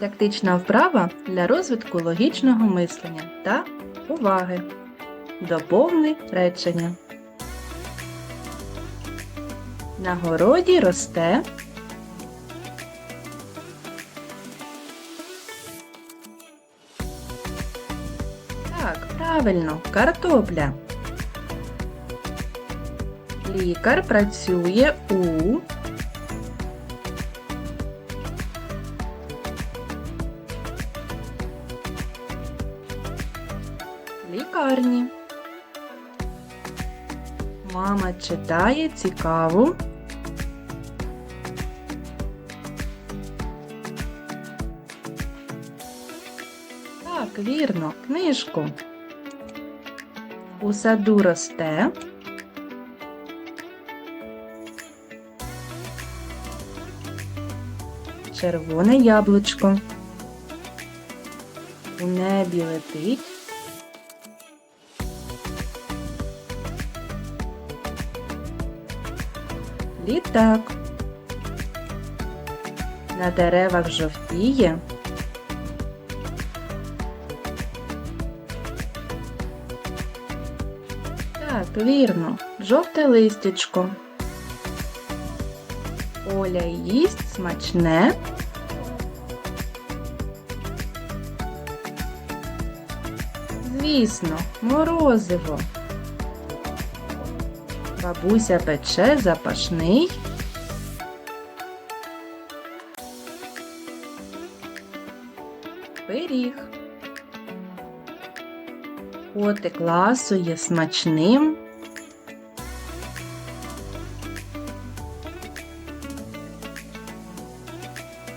Дидактична вправа для розвитку логічного мислення та уваги. Доповни речення. На городі росте. Так, правильно, картопля. Лікар працює у лікарні. Мама читає цікаву. Так, вірно, книжку. У саду росте. Червоне яблучко. У небі летить. Літак. На деревах жовтіє. Так, вірно, жовте листячко. Оля їсть смачне. Звісно, морозиво. Бабуся пече запашний. Пиріг. Котик ласує смачним.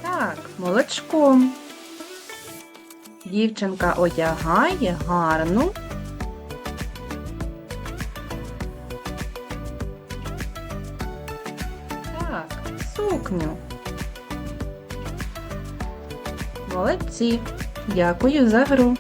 Так, молочком. Дівчинка одягає гарну. Так, сукню. Молодці. Дякую за гру.